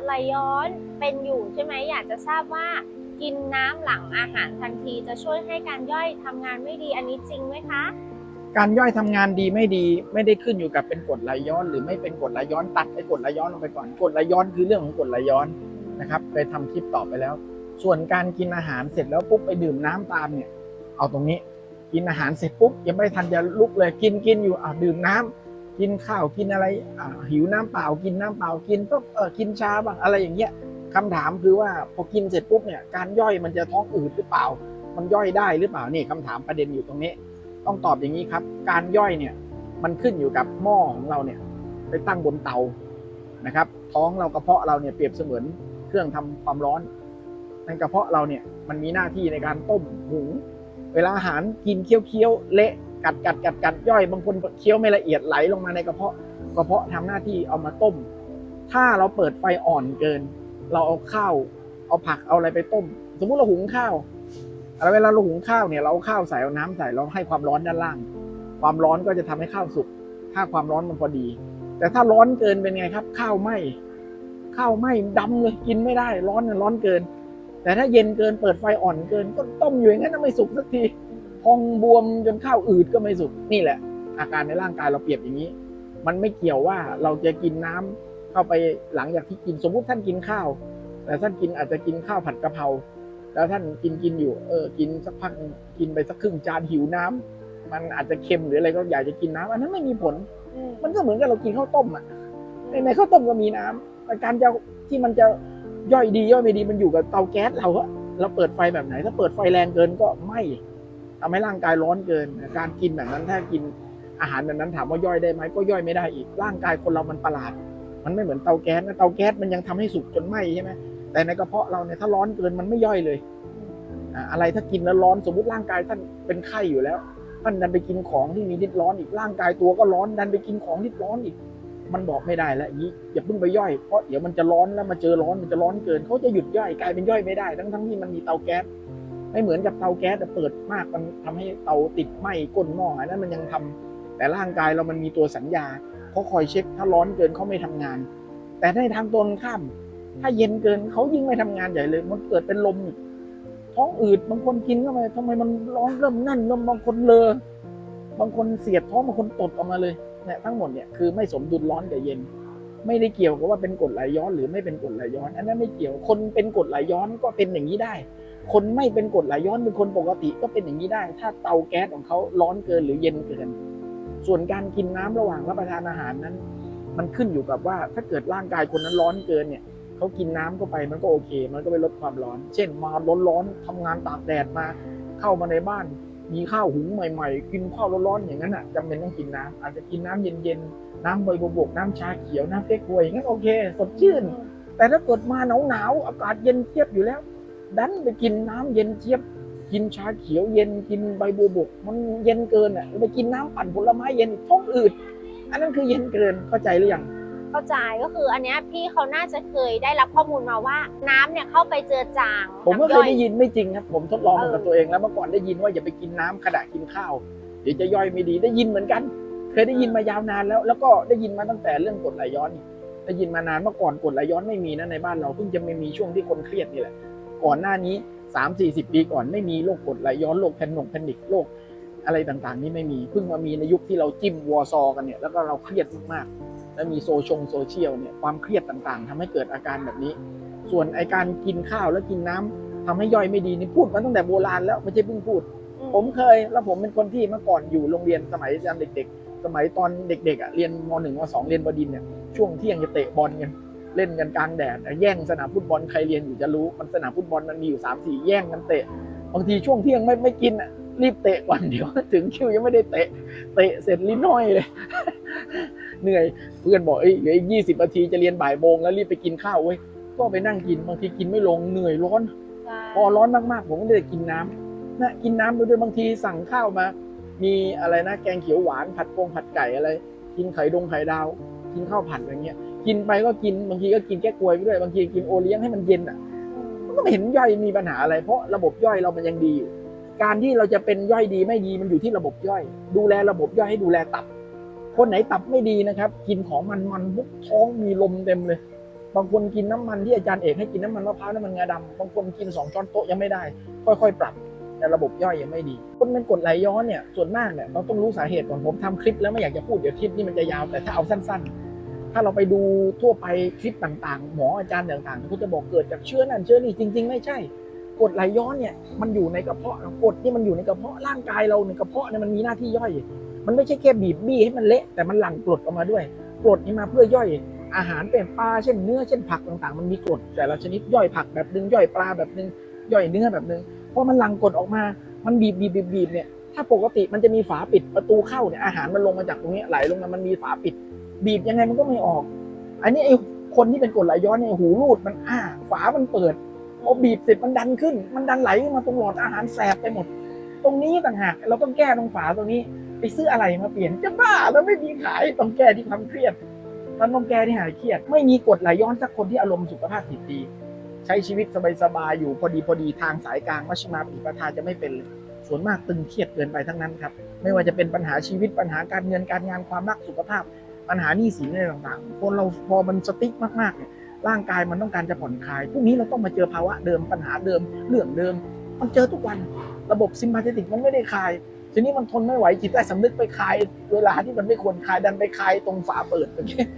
ดไหลย้อนเป็นอยู่ใช่ไหมอยากจะทราบว่า กินน้ำหลังอาหารทันทีจะช่วยให้การย่อยทำงานไม่ดีอันนี้จริงไหมคะ การย่อยทำงานดีไม่ดีไม่ได้ขึ้นอยู่กับเป็นกรดไหลย้อน หรือไม่เป็นกรดไหลย้อนตัดไอ้กรดไหลย้อนลงไปก่อนกรดไหลย้อนคือเรื่องของกรดไหลย้อนนะครับเคยทำคลิปต่อไปแล้ว ส่วนการกินอาหารเสร็จแล้วปุ๊บไปดื่มน้ำตามเนี่ยเอาตรงนี้ กินอาหารเสร็จปุ๊บยังไม่ทันจะลุกเลยกินกินอยู่อ่าดื่มน้ำ กินข้าวกินอะไรหิวน้ำเปล่ากินน้ำเปล่ากินปุ๊บเออกินชาบ้างอะไรอย่างเงี้ยคำถามคือว่าพอกินเสร็จปุ๊บเนี่ยการย่อยมันจะท้องอืดหรือเปล่า มันย่อยได้หรือเปล่านี่คำถามประเด็นอยู่ตรงนี้ ต้องตอบอย่างนี้ครับ การย่อยเนี่ยมันขึ้นอยู่กับหม้อของเราเนี่ยไปตั้งบนเตานะครับ ท้องเรากระเพาะเราเนี่ยเปรียบเสมือนเครื่องทำความร้อนในกระเพาะเราเนี่ยมันมีหน้าที่ในการต้มหุงเวลาอาหารกินเคี้ยวๆเละ กัดกัดกัดกัดย่อยบางคนเคี้ยวไม่ละเอียดไหลลงมาในกระเพาะกระเพาะทำหน้าที่เอามาต้ม ถ้าเราเปิดไฟอ่อนเกิน เราเอาข้าวเอาผักเอาอะไรไปต้ม สมมุติเราหุงข้าวแล้วเวลาเราหุงข้าวเนี่ยเราเอาข้าวใส่เอาน้ำใส่เราให้ความร้อนด้านล่าง ความร้อนก็จะทำให้ข้าวสุกถ้าความร้อนมันพอดี แต่ถ้าร้อนเกินเป็นไงครับ ข้าวไหมข้าวไหม้ดำเลยกินไม่ได้ ร้อนน่ะร้อนเกิน แต่ถ้าเย็นเกินเปิดไฟอ่อนเกิน ก็ต้มอยู่อย่างนั้นไม่สุกสักที พองบวมจนข้าวอืดก็ไม่สุกนี่แหละ อาการในร่างกายเราเปรียบอย่างนี้ มันไม่เกี่ยวว่าเราจะกินน้ำเข้าไปหลังจากที่กินสมมุติท่านกินข้าว แต่ท่านกินอาจจะกินข้าวผัดกะเพราแล้วท่านกินกินอยู่ เออ กินสักพักกินไปสักครึ่งจานหิวน้ำมันอาจจะเค็มหรืออะไรก็อยากจะกินน้ำอันนั้นไม่มีผล มันก็เหมือนกับเรากินข้าวต้มอะในในข้าวต้มก็มีน้ำแต่การจะที่มันจะย่อยดีย่อยไม่ดีมันอยู่กับเตาแก๊สเราอะเราเปิดไฟแบบไหน ถ้าเปิดไฟแรงเกินก็ไหม้ ทำให้ร่างกายร้อนเกิน การกินแบบนั้นถ้ากินอาหารแบบนั้นถามว่าย่อยได้ไหมก็ย่อยไม่ได้อีก ร่างกายคนเรามันประหลาด มันไม่เหมือนเตาแก๊สนะเตาแก๊สมันยังทำให้สุกจนไหม้ใช่ไหมแต่ในกระเพาะเราเนี่ยถ้าร้อนเกินมันไม่ย่อยเลย อะไรถ้ากินแล้วร้อนสมมติร่างกายท่านเป็นไข้อยู่แล้ว ท่านดันไปกินของที่มีฤทธิ์ร้อนอีกร่างกายตัวก็ร้อนดันไปกินของที่ร้อนอีก มันบอกไม่ได้แล้วอย่างนี้อย่าเพิ่งไปย่อยเพราะเดี๋ยวมันจะร้อนแล้วมาเจอร้อนมันจะร้อนเกินเขาจะหยุดย่อยกลายเป็นย่อยไม่ได้ ทั้งทั้งที่มันมีเตาแก๊ส ไม่เหมือนกับเตาแก๊สแต่เปิดมากมันทำให้เตาติดไหม้ก้นหม้ออันนั้นมันยังทำแต่ร่างกายเรามันมีตัวสัญญาเขาคอยเช็คถ้าร้อนเกินเขาไม่ทำงาน แต่ในทางตรงข้าม ถ้าเย็นเกินเขายิ่งไม่ทำงานใหญ่เลย มันเกิดเป็นลมท้องอืดบางคนกินเข้าไปทำไมมันร้อนเริ่มนั่นเริ่มบางคนเลอบางคนเสียดท้องบางคนตดออกมาเลยเนี่ยทั้งหมดเนี่ยคือไม่สมดุลร้อนกับเย็น ไม่ได้เกี่ยวกับว่าเป็นกดไหลย้อนหรือไม่เป็นกดไหลย้อน อันนั้นไม่เกี่ยวคนเป็นกดไหลย้อนก็เป็นอย่างนี้ได้ คนไม่เป็นกรดไหลย้อนเป็นคนปกติก็เป็นอย่างนี้ได้ ถ้าเตาแก๊สของเขาร้อนเกินหรือเย็นเกิน ส่วนการกินน้ำระหว่างรับประทานอาหารนั้น มันขึ้นอยู่กับว่าถ้าเกิดร่างกายคนนั้นร้อนเกินเนี่ยเขากินน้ำเข้าไปมันก็โอเค มันก็ไปลดความร้อน เช่น มาร้อนๆทำงานตากแดดมา เข้ามาในบ้าน มีข้าวหุงใหม่ ๆ กินข้าวร้อนๆอย่างนั้นอะจำเป็นต้องกินน้ำอาจจะกินน้ำเย็นๆน้ำใบบัวบกน้ำชาเขียวน้ำเก๊กฮวยอย่างนั้นโอเค สดชื่น แต่ถ้าเกิดมาหนาวๆอากาศเย็นเทียบอยู่แล้ว ดันไปกินน้ำเย็นเทียบ กินชาเขียวเย็นกินใบบัวบก มันเย็นเกินอะไปกินน้ำปั่นผลไม้เย็นท้องอืดอันนั้นคือเย็นเกินเข้าใจหรือยังเข้าใจก็คืออันเนี้ยพี่เขาน่าจะเคยได้รับข้อมูลมาว่า น้ำเนี่ยเข้าไปเจือจาง ผมก็เคยน้ำได้ยินไม่จริงครับ ผมทดลองมาเออกับตัวเองแล้วเมื่อก่อนได้ยินว่าอย่าไปกินน้ำขณะกินข้าว เดี๋ยวจะย่อยไม่ดีได้ยินเหมือนกัน เคยได้ยินมายาวนานแล้ว แล้วก็ได้ยินมาตั้งแต่เรื่องกรดไหลย้อนนี่ได้ยินมานานเมื่อก่อนกรดไหลย้อนไม่มีนะในบ้านเราเพิ่งจะไม่มีช่วงที่คนเครียดนี่แหละ ก่อนหน้านี้สามสี่สิบปีก่อนไม่มีโรคกรดไหลย้อนโรคแพนงแพนิคโรคอะไรต่างๆ นี่ไม่มีเพิ่งมามีในยุคที่เราจิ้มวอร์ซอกันเนี่ยแล้วก็เราเครียดมากๆแล้วมีโซชงโซเชียลเนี่ยความเครียดต่างๆทำให้เกิดอาการแบบนี้ ส่วนไอการกินข้าวแล้วกินน้ำทำให้ย่อยไม่ดีนี่พูดมาตั้งแต่โบราณแล้วไม่ใช่เพิ่งพูดอืผมเคยแล้วผมเป็นคนที่เมื่อก่อนอยู่โรงเรียนสมัยตอนเด็ก ๆ สมัยตอนเด็กๆอะเรียนมหนึ่งมสองเรียนบดินทร์เนี่ยช่วงเที่ยงจะเตะบอลกัน เล่นกันกลางแดดแย่งสนามฟุตบอลใครเรียนอยู่จะรู้มันสนามฟุตบอลมันมีอยู่สามสี่แย่งกันเตะบางทีช่วงเที่ยงไม่ไม่กินอะรีบเตะก่อนเดี๋ยว ถึงคิวยังไม่ได้เตะ เตะเสร็จลิ้นห้อยเลย เหนื่อยเพื่อนบอกเอ้ยเหลืออีกยี่สิบนาทีจะเรียนบ่ายโมงแล้วรีบไปกินข้าวเว้ยก็ไปนั่งกินบางทีกินไม่ลงเหนื่อยร้อนใช่พอร้อนมากๆผมก็เลยกินน้ำนะกินน้ำไปด้วยบางทีสั่งข้าวมา มีอะไรนะแกงเขียวหวานผัดโปงผัดไก่อะไร กินไข่ดงไข่ดาว กินข้าวผัดอะไรเงี้ย กินไปก็กินบางทีก็กินแก้กลวยไปด้วยบางทีกินโอเลี้ยงให้มันเย็นอะมันก็ไม่เห็นย่อยมีปัญหาอะไร เพราะระบบย่อยเรามันยังดีอยู่การที่เราจะเป็นย่อยดีไม่ดีมันอยู่ที่ระบบย่อย ดูแลระบบย่อยให้ดูแลตับ คนไหนตับไม่ดีนะครับ กินของมันมันปุ๊บท้องมีลมเต็มเลย บางคนกินน้ำมันที่อาจารย์เอกให้กินน้ำมันมะพร้าวน้ำมันงาดำบางคนกินสองช้อนโต๊ะยังไม่ได้ ค่อยๆ ปรับแต่ระบบย่อยยังไม่ดี คนเป็นกดไหลย้อนเนี่ยส่วนมากเนี่ยเราต้องรู้สาเหตุก่อนผมทำคลิปแล้วไม่อยากจะพูดเดี๋ยวคลิปนี้มันจะยาวแต่ถ้าเอาสั้น ๆ ถ้าเราไปดูทั่วไปคลิปต่างๆ หมออาจารย์ต่างๆเขาจะบอกเกิดจากเชื้อนั่นเชื้อนี่จริง ๆ ไม่ใช่กรดไหลย้อนเนี่ยมันอยู่ในกระเพาะกรดที่มันอยู่ในกระเพาะร่างกายเราในกระเพาะเนี่ยมันมีหน้าที่ย่อย มันไม่ใช่แค่บีบบี้ให้มันเละแต่มันหลั่งกรดออกมาด้วยกรดนี่มาเพื่อย่อย อาหารเป็นปลาเช่นเนื้อเช่นผักต่างๆ มันมีกรดแต่ละชนิดย่อยผักแบบนึงย่อยปลาแบบนึงย่อยเนื้อแบบนึงพอมันหลั่งกรดออกมามันบีบบีบบีบบีบเนี่ยถ้าปกติมันจะมีฝาปิดประตูเข้าเนี่ยอาหารมันลงมาจากตรงนี้ไหลลงมามันมีฝาปิด บีบยังไงมันก็ไม่ออก อันนี้ไอ้คนที่เป็นกดไหลย้อนเนี่ยหูรูดมันอ้าฝามันเปิดพอบีบเสร็จมันดันขึ้น มันดันไหลขึ้นมาตรงหลอดอาหารแสบไปหมด ตรงนี้ต่างหากเราต้องแก้ตรงฝาตรงนี้ ไปซื้ออะไรมาเปลี่ยนจะบ้าแล้วไม่มีขายต้องแก้ที่ความเครียดมันต้องแก้ที่หายเครียด ไม่มีกฎไหลย้อนสักคนที่อารมณ์สุขภาพจิตดีใช้ชีวิตสบายๆอยู่พอดีพอดีทางสายกลางมัชมาปฏิปทาจะไม่เป็นเลยส่วนมากตึงเครียดเกินไปทั้งนั้นครับ ไม่ว่าจะเป็นปัญหาชีวิตปัญหาการเงินการงานความรักสุขภาพ ปัญหาหนี้สินอะไรต่างๆ คนเราพอมันสติ๊กมากๆเนี่ยร่างกายมันต้องการจะผ่อนคลายพรุ่งนี้เราต้องมาเจอภาวะเดิมปัญหาเดิมเรื่องเดิม มันเจอทุกวันระบบซิมพาเทติกมันไม่ได้คลายทีนี้มันทนไม่ไหวจิตใต้สำนึกไปคลาย เวลาที่มันไม่ควรคลายดันไปคลายตรงฝาเปิดอย่างเงี้ย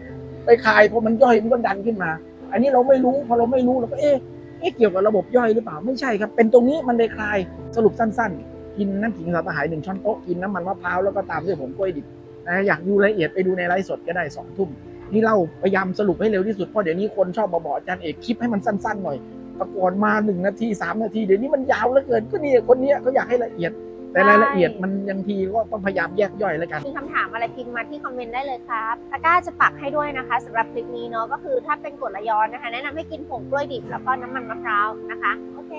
ไปคลายพอมันย่อยมันก็ดันขึ้นมา อันนี้เราไม่รู้พอเราไม่รู้เราก็เอ๊ะเอ๊ะเกี่ยวกับระบบย่อยหรือเปล่าไม่ใช่ครับ เป็นตรงนี้มันเลยคลายสรุปสั้น ๆ กินน้ำขิงสาตหายหนึ่งช้อนโต๊ะกินน้ำมันมะพร้าวแล้วก็ตามด้วยผงกล้วยดิบ นะอยากดูรายละเอียดไปดูในไลฟ์สดก็ได้สองทุ่มนี่เราพยายามสรุปให้เร็วที่สุดเพราะเดี๋ยวนี้คนชอบมาบอกอาจารย์เอกคลิปให้มันสั้นๆหน่อยแตะก่อนมาหนึ่งนาทีสามนาทีเดี๋ยวนี้มันยาวเหลือเกินก็นี่คนเนี้ยเขาอยากให้ละเอียด แต่รายละเอียดมันยังทีก็ต้องพยายามแยกย่อยแล้วกัน มีคำถามอะไรพิมพ์มาที่คอมเมนต์ได้เลยครับตะกร้าจะปักให้ด้วยนะคะสำหรับคลิปนี้เนาะก็คือถ้าเป็นกรดไหลย้อนนะคะ แนะนำให้กินผงกล้วยดิบแล้วก็น้ำมันมะพร้าวนะคะ โอเค